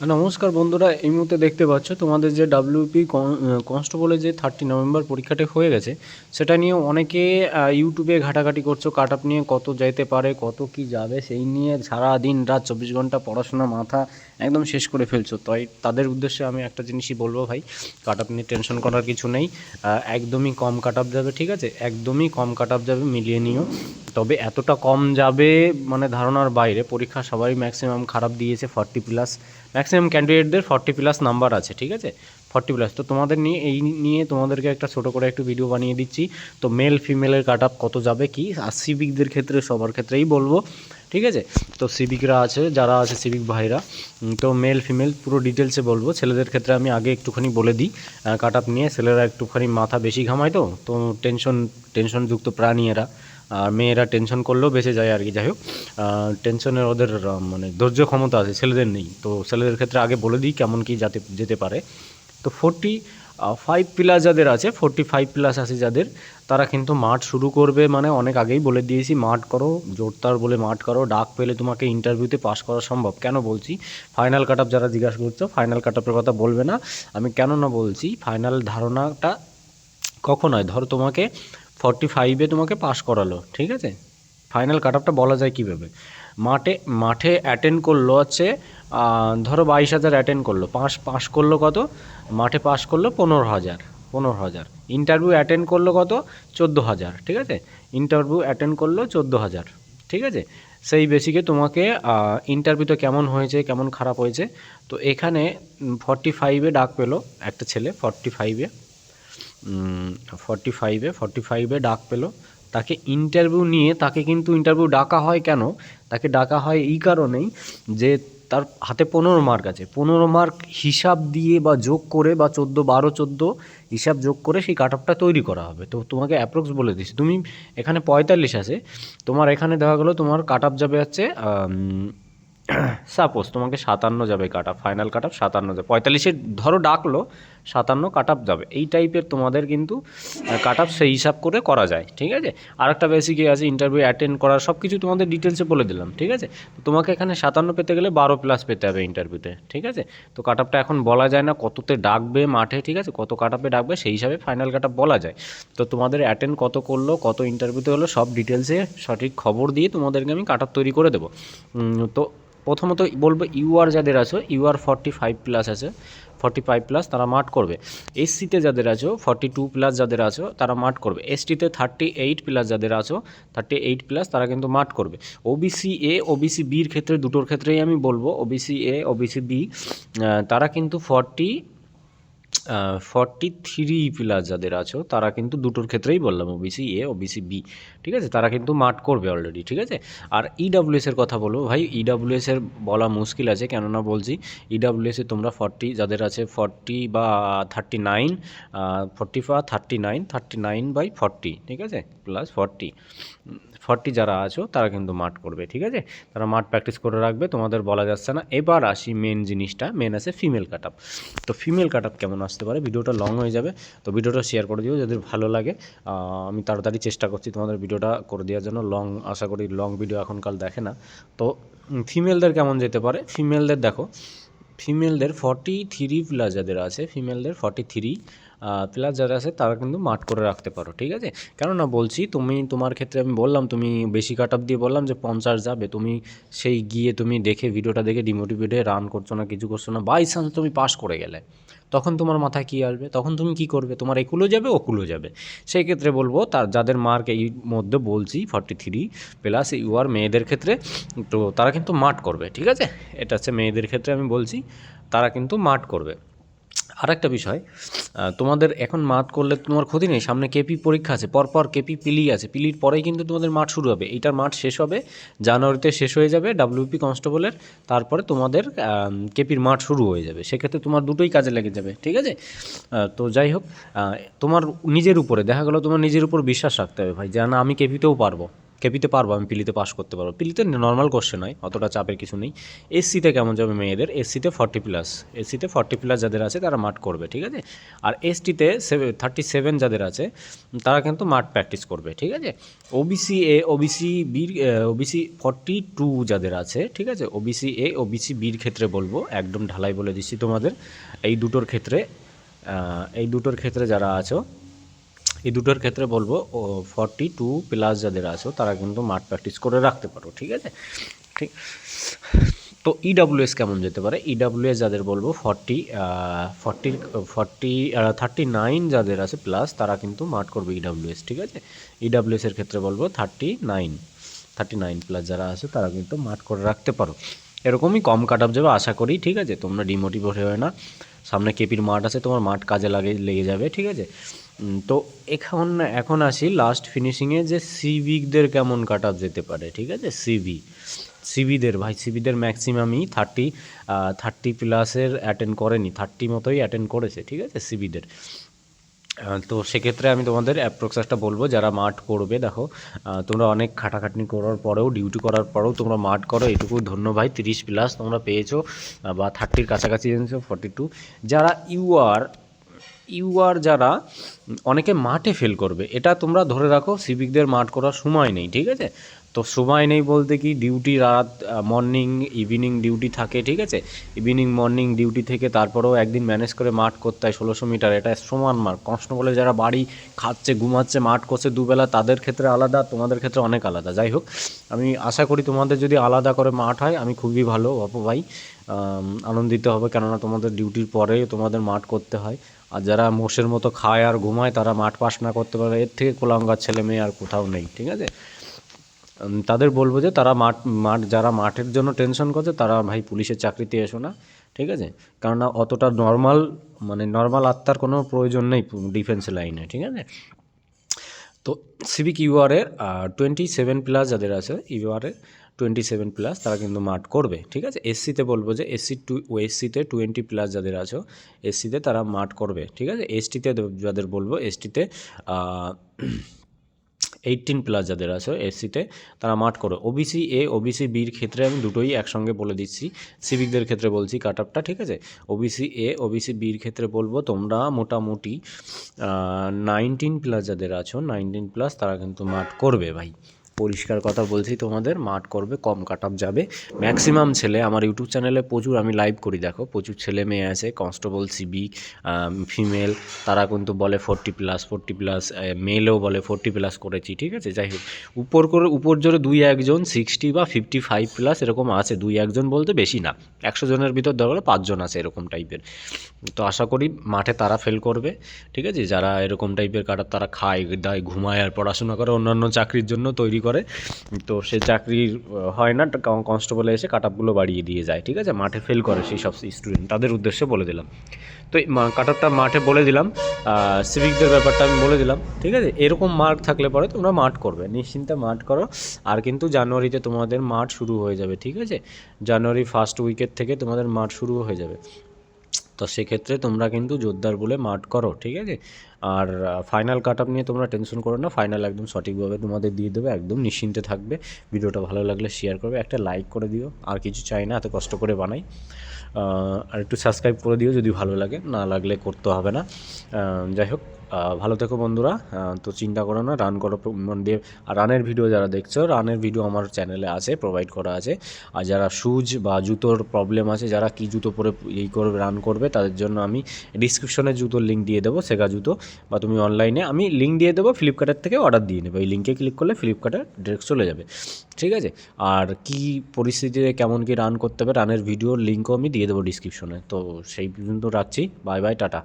নমস্কার বন্ধুরা, এই মুহূর্তে দেখতে পাচ্ছ তোমাদের যে ডাব্লিউপি কনস্টেবলের যে থার্টি নভেম্বর পরীক্ষাটা হয়ে গেছে, সেটা নিয়ে অনেকে ইউটিউবে ঘাটাঘাটি করছ কাট আপ নিয়ে কত যাইতে পারে, কত কি যাবে, সেই নিয়ে সারা দিন রাত চব্বিশ ঘণ্টা পড়াশোনা মাথা একদম শেষ করে ফেলছো। তাই তাদের উদ্দেশ্যে আমি একটা জিনিসই বলব ভাই কাট আপ নিয়ে টেনশন করার কিছু নেই একদমই কম কাট আপ যাবে, ঠিক আছে? একদমই কম কাট আপ যাবে, মিলিয়ে নিও। তবে এতটা কম যাবে মানে ধারণার বাইরে, পরীক্ষা সবাই ম্যাক্সিমাম খারাপ দিয়েছে ফর্টি প্লাস ম্যাক্সিমাম ক্যান্ডিডেটদের ফর্টি প্লাস নাম্বার আছে, ঠিক আছে? ফর্টি প্লাস তো তোমাদের নিয়ে, এই নিয়ে তোমাদেরকে একটা ছোটো করে একটু ভিডিও বানিয়ে দিচ্ছি। তো মেল ফিমেলের কাট আপ কত যাবে কি? আর সিভিকদের ক্ষেত্রে, সবার ক্ষেত্রেই বলব, ঠিক আছে? তো সিভিকরা আছে, যারা আছে সিভিক ভাইরা তো মেল ফিমেল পুরো ডিটেলসে বলব। ছেলেদের ক্ষেত্রে আমি আগে একটুখানি বলে দিই কাট আপ নিয়ে। ছেলেরা একটুখানি মাথা বেশি ঘামায় তো তো টেনশন টেনশনযুক্ত প্রাণী এরা। আর মেয়েরা টেনশন করলেও বেঁচে যায় আর কি, যাই হোক। টেনশনের ওদের মানে ধৈর্য ক্ষমতা আছে, ছেলেদের নেই। তো ছেলেদের ক্ষেত্রে আগে বলে দিই কেমন কি যাতে, যেতে পারে। তো ফোরটি ফাইভ প্লাস যাদের আছে ফোরটি ফাইভ প্লাস আছে যাদের, তারা কিন্তু মাঠ শুরু করবে মানে অনেক আগেই বলে দিয়েছি, মাঠ করো, জোরদার বলে মাঠ করো, ডাক পেলে তোমাকে ইন্টারভিউতে পাস করা সম্ভব। কেন বলছি? ফাইনাল কাট যারা জিজ্ঞাসা করছ ফাইনাল কাট কথা বলবে না। আমি কেন না বলছি ফাইনাল ধারণাটা কখন হয়? ধরো তোমাকে ফর্টি ফাইভে তোমাকে পাস করালো, ঠিক আছে? ফাইনাল কাট আপটা বলা যায় কীভাবে? মাঠে মাঠে অ্যাটেন্ড করল হচ্ছে ধরো বাইশ হাজার অ্যাটেন্ড করল পাস পাস করল কত? মাঠে পাস করল পনেরো হাজার পনেরো হাজার। ইন্টারভিউ অ্যাটেন্ড করল কত? চোদ্দ হাজার, ঠিক আছে? ইন্টারভিউ অ্যাটেন্ড করল চোদ্দ হাজার, ঠিক আছে? সেই বেসিকে তোমাকে ইন্টারভিউটা কেমন হয়েছে, কেমন খারাপ হয়েছে? তো এখানে ফর্টি ফাইভে ডাক পেল একটা ছেলে ফর্টি ফাইভে ফর্টি ফাইভে ফর্টি ফাইভে ডাক পেল। তাকে ইন্টারভিউ নিয়ে, তাকে কিন্তু ইন্টারভিউ ডাকা হয় কেন? তাকে ডাকা হয় এই কারণেই যে তার হাতে পনেরো মার্ক আছে। পনেরো মার্ক হিসাব দিয়ে বা যোগ করে বা চোদ্দ, বারো, চোদ্দ হিসাব যোগ করে সেই কাট আপটা তৈরি করা হবে। তো তোমাকে অ্যাপ্রক্স বলে দিচ্ছি। তুমি এখানে পঁয়তাল্লিশ আছে। তোমার এখানে দেওয়া গেলো তোমার কাট আপ যাবে হচ্ছে সাপোজ তোমাকে সাতান্ন যাবে cut up final cut up সাতান্ন যাবে। পঁয়তাল্লিশে ধরো ডাকলো, সাতান্ন কাট আপ যাবে। এই টাইপের তোমাদের কিন্তু কাট আপ সেই হিসাব করে করা যায়, ঠিক আছে? আর একটা বেসিকে আছে ইন্টারভিউ অ্যাটেন্ড করার সব কিছু তোমাদের ডিটেলসে বলে দিলাম, ঠিক আছে? তোমাকে এখানে সাতান্ন পেতে গেলে বারো প্লাস পেতে হবে ইন্টারভিউতে ঠিক আছে? তো কাট আপটা এখন বলা যায় না কততে ডাকবে মাঠে, ঠিক আছে? কত কাট আপে ডাকবে, সেই হিসাবে ফাইনাল কাট আপ বলা যায়। তো তোমাদের অ্যাটেন্ড কত করল, কত ইন্টারভিউতে হলো, সব ডিটেলসে সঠিক খবর দিয়ে তোমাদেরকে আমি কাট আপ তৈরি করে দেবো। তো প্রথমত বলব ইউআর যাদের আছো ইউআর ফর্টি ফাইভ প্লাস আছে ফর্টি ফাইভ প্লাস তারা মাঠ করবে। এসসিতে যাদের আছো ফর্টি টু প্লাস যাদের আছো, তারা মাঠ করবে। এসটিতে থার্টি এইট প্লাস যাদের আছো থার্টি এইট প্লাস তারা কিন্তু মাঠ করবে। ওবিসি এ ওবিসি বির ক্ষেত্রে দুটোর ক্ষেত্রেই আমি বলব ওবিসি এ ওবিসি বি তারা কিন্তু ফর্টি ফর্টি থ্রি প্লাস যাদের আছো, তারা কিন্তু দুটোর ক্ষেত্রেই বললাম ওবিসি এ ওবিসি বি ঠিক আছে? তারা কিন্তু মাঠ করবে অলরেডি ঠিক আছে? আর ইডাব্লিউএস এর কথা বলব, ভাই ইডাব্লিউএস এর বলা মুশকিল আছে, কেননা বলছি ইডাব্লিউএস এ তোমরা ফর্টি যাদের আছে ফর্টি বা থার্টি নাইন ফর্টি বা thirty nine thirty nine by forty ঠিক আছে? প্লাস ফর্টি ফর্টি যারা আছো, তারা কিন্তু মাঠ করবে, ঠিক আছে? তারা মাঠ প্র্যাকটিস করে রাখবে, তোমাদের বলা যাচ্ছে না। এবার আসি মেন জিনিসটা মেন আছে ফিমেল কাট তো ফিমেল কাট কেমন আসতে পারে, ভিডিওটা লং হয়ে যাবে। তো ভিডিওটা শেয়ার করে দিও যদি ভালো লাগে। আমি তাড়াতাড়ি চেষ্টা করছি তোমাদের ভিডিওটা করে দেওয়ার জন্য। লং আশা করি লং ভিডিও এখনকাল দেখে না। তো ফিমেলদের কেমন যেতে পারে? ফিমেলদের দেখো ফিমেলদের ফর্টি থ্রি প্লাস যাদের আছে ফিমেলদের ফর্টি থ্রি প্লাস যারা আছে, তারা কিন্তু মাঠ করে রাখতে পারো, ঠিক আছে? কেননা বলছি, তুমি, তোমার ক্ষেত্রে আমি বললাম, তুমি বেশি কাট আপ দিয়ে বললাম যে পঞ্চাশ যাবে, তুমি সেই গিয়ে তুমি দেখে ভিডিওটা দেখে ডিমোটিভেট হয়ে রান করছ না, কিছু করছ না বাই চান্স তুমি পাস করে গেলে। তখন তোমার মাথায় কী আসবে? তখন তুমি কি করবে? তোমার একুলো যাবে, ওকুলো যাবে। সেই ক্ষেত্রে বলব, তার যাদের মার্ক এই মধ্যে বলছি ফর্টি থ্রি প্লাস ইউআর মেয়েদের ক্ষেত্রে, তো তারা কিন্তু মাঠ করবে, ঠিক আছে? এটা হচ্ছে মেয়েদের ক্ষেত্রে আমি বলছি, তারা কিন্তু মাঠ করবে। আর একটা বিষয় তোমাদের এখন মাঠ করলে তোমার ক্ষতি নেই, সামনে কেপি পরীক্ষা আছে, পরপর কেপি পিলি আছে, পিলির পরেই কিন্তু তোমাদের মাঠ শুরু হবে, এইটার মাঠ শেষ হবে, জানুয়ারিতে শেষ হয়ে যাবে ডাব্লিউপি কনস্টেবলের তারপরে তোমাদের কেপির মাঠ শুরু হয়ে যাবে, সেক্ষেত্রে তোমার দুটোই কাজে লেগে যাবে, ঠিক আছে? তো যাই হোক তোমার নিজের উপরে, দেখা গেলো তোমার নিজের উপর বিশ্বাস রাখতে হবে ভাই, যে না আমি কেপিতেও পারব। কেপিতে পারব, আমি পিলিতে পাস করতে পারব। পিলিতে নর্মাল কোশ্চেন হয় অতটা চাপের কিছু নেই। এসসিতে কেমন যাবে মেয়েদের? এসসিতে ফর্টি প্লাস এসসিতে ফর্টি প্লাস যাদের আছে, তারা মাঠ করবে, ঠিক আছে? আর এসটিতে থার্টি সেভেন যাদের আছে, তারা কিন্তু মাঠ প্র্যাকটিস করবে, ঠিক আছে? ওবিসি এ ওবিসি বির ওবিসি ফর্টি টু যাদের আছে, ঠিক আছে? ওবিসি এ ওবিসি বির ক্ষেত্রে বলব, একদম ঢালাই বলে দিচ্ছি তোমাদের। এই দুটোর ক্ষেত্রে এই দুটোর ক্ষেত্রে যারা আছো এই দুটোর ক্ষেত্রে বলব ফর্টি টু প্লাস যাদের আছো, তারা কিন্তু মাঠ প্র্যাকটিস করে রাখতে পারো, ঠিক আছে? ঠিক? তো ইডাব্লিউএস কেমন যেতে পারে? ইডাব্লিউএস যাদের বলব forty forty forty thirty nine যাদের আছে প্লাস তারা কিন্তু মাঠ করবে ইডাব্লিউএস ঠিক আছে? ইডাব্লিউএস এর ক্ষেত্রে বলব thirty nine thirty nine plus যারা আছে, তারা কিন্তু মাঠ করে রাখতে পারো। এরকমই কম কাট আপ যাবে, আশা করি, ঠিক আছে? তোমরা ডিমোটিভেট হয়ে না। সামনে কেপির মাঠ আছে, তোমার মাঠ কাজে লাগে, লেগে যাবে, ঠিক আছে? তো এখন এখন আসি লাস্ট ফিনিশিংয়ে যে সিভিকদের কেমন কাটা যেতে পারে, ঠিক আছে? সিভি, সিভিদের, ভাই সিভিদের ম্যাক্সিমামই থার্টি থার্টি প্লাসের অ্যাটেন্ড করেনি থার্টি মতোই অ্যাটেন্ড করেছে, ঠিক আছে? সিভিদের। তো সেক্ষেত্রে আমি তোমাদের অ্যাপ্রক্স একটা বলব, যারা মাঠ করবে, দেখো তোমরা অনেক খাটাখাটনি করার পরেও ডিউটি করার পরেও তোমরা মাঠ করো এটুকু ধন্য ভাই, তিরিশ প্লাস তোমরা পেয়েছ বা থার্টির কাছাকাছি এনেছো ফর্টি টু যারা ইউআর ইউআর যারা, অনেকে মাঠে ফেল করবে। এটা তোমরা ধরে রাখো সিভিকদের মাঠ করার সময় নেই, ঠিক আছে? তো সময় নেই বলতে কি ডিউটি রাত মর্নিং ইভিনিং ডিউটি থাকে, ঠিক আছে? ইভিনিং মর্নিং ডিউটি থেকে তারপরেও একদিন ম্যানেজ করে মাঠ করতে হয় ষোলোশো মিটার, এটা সমান মাঠ কনস্টেবলে যারা বাড়ি খাচ্ছে, ঘুমাচ্ছে, মাঠ করছে দুবেলা, তাদের ক্ষেত্রে আলাদা, তোমাদের ক্ষেত্রে অনেক আলাদা। যাই হোক, আমি আশা করি তোমাদের যদি আলাদা করে মাঠ হয়, আমি খুবই ভালো বাপু ভাই। আনন্দিত হবে কেননা তোমাদের ডিউটির পরে তোমাদের মাঠ করতে হয়। আর যারা মোষের মতো খায় আর ঘুমায়, তারা মাঠ পাস না করতে পারে এর থেকে কোলাঙ্গার ছেলে মেয়ে আর কোথাও নেই, ঠিক আছে? তাদের বলব যে তারা মাঠ মাঠ, যারা মাঠের জন্য টেনশন করছে, তারা ভাই পুলিশের চাকরিতে এসো না, ঠিক আছে? কেননা অতটা নর্মাল মানে নর্মাল আত্মার কোনো প্রয়োজন নেই ডিফেন্স লাইনে ঠিক আছে? তো সিভিক ইউআরের টোয়েন্টি সেভেন প্লাস যাদের আছে ইউআরের টোয়েন্টি সেভেন প্লাস তারা কিন্তু মাঠ করবে, ঠিক আছে? এসসিতে বলব যে এসসি টু এসসিতে টোয়েন্টি প্লাস যাদের আছো এসসিতে তারা মাঠ করবে, ঠিক আছে? এসটিতে যাদের বলব এসটিতে এইটিন প্লাস যাদের আছে এসসিতে তারা মাঠ করো ওবিসি এ ওবিসি বির ক্ষেত্রে আমি দুটোই একসঙ্গে বলে দিচ্ছি। সিভিকদের ক্ষেত্রে বলছি কাট আপটা ঠিক আছে? ওবিসি এ ওবিসি বির ক্ষেত্রে বলব, তোমরা মোটামুটি নাইনটিন প্লাস যাদের আছো নাইনটিন প্লাস তারা কিন্তু মাঠ করবে ভাই। পরিষ্কার কথা বলছি, তোমাদের মাঠ করবে, কম কাট যাবে। ম্যাক্সিমাম ছেলে, আমার ইউটিউব চ্যানেলে প্রচুর, আমি লাইভ করি, দেখো। প্রচুর ছেলে মেয়ে আছে কনস্টেবল সিবি ফিমেল তারা কিন্তু বলে ফোরটি প্লাস ফোরটি প্লাস মেলেও বলে ফোরটি প্লাস করেছি, ঠিক আছে? যাই হোক, উপর করে, উপর জোরে দুই একজন সিক্সটি বা ফিফটি ফাইভ প্লাস এরকম আছে, দুই একজন বলতে বেশি না। একশো জনের ভিতর ধরো পাঁচজন আছে এরকম টাইপের তো আশা করি মাঠে তারা ফেল করবে, ঠিক আছে? যারা এরকম টাইপের কাটার, তারা খায়, দায়, ঘুমায় আর পড়াশোনা করে অন্যান্য চাকরির জন্য তৈরি করে। তো সে চাকরির হয় না কনস্টেবলে এসে কাট আপগুলো বাড়িয়ে দিয়ে যায়, ঠিক আছে? মাঠে ফেল করে সেই সব স্টুডেন্ট তাদের উদ্দেশ্যে বলে দিলাম। তো কাট আপটা মাঠে বলে দিলাম সিভিকদের ব্যাপারটা আমি বলে দিলাম, ঠিক আছে? এরকম মার্ক থাকলে পরে তোমরা মাঠ করবে, নিশ্চিন্তে মাঠ করো। আর কিন্তু জানুয়ারিতে তোমাদের মাঠ শুরু হয়ে যাবে, ঠিক আছে? জানুয়ারি ফার্স্ট উইকের থেকে তোমাদের মাঠ শুরু হয়ে যাবে। তো সেক্ষেত্রে তোমরা কিন্তু জোরদার বলে মাঠ করো, ঠিক আছে? আর ফাইনাল কাট আপ নিয়ে তোমরা টেনশন করো না ফাইনাল একদম সঠিকভাবে তোমাদের দিয়ে দেবে, একদম নিশ্চিন্তে থাকবে। ভিডিওটা ভালো লাগলে শেয়ার করবে, একটা লাইক করে দিও, আর কিছু চাই না, এত কষ্ট করে বানাই। আর একটু সাবস্ক্রাইব করে দিও যদি ভালো লাগে, না লাগলে করতে হবে না। যাই হোক ভালো থেকো বন্ধুরা। তো চিন্তা করো না রান করো রানের ভিডিও যারা দেখছ রানের ভিডিও আমার চ্যানেলে আছে প্রোভাইড করা আছে। আর যারা শুজ বা জুতোর প্রবলেম আছে, যারা কি জুতো পরে এই করবে রান করবে, তাদের জন্য আমি ডিসক্রিপশনে জুতোর লিঙ্ক দিয়ে দেবো সেগা জুতো। বা তুমি অনলাইনে আমি লিঙ্ক দিয়ে দেবো ফ্লিপকার্টের থেকে অর্ডার দিয়ে নেবে। ওই লিঙ্কে ক্লিক করলে ফ্লিপকার্টে ডিরেক্ট চলে যাবে। ঠিক আছে? আর কি পরিস্থিতিতে কেমন কি রান করতে হবে রানের ভিডিওর লিঙ্কও আমি দিয়ে দেবো ডিসক্রিপশনে তো সেই পর্যন্ত রাখছি। Bye bye tata.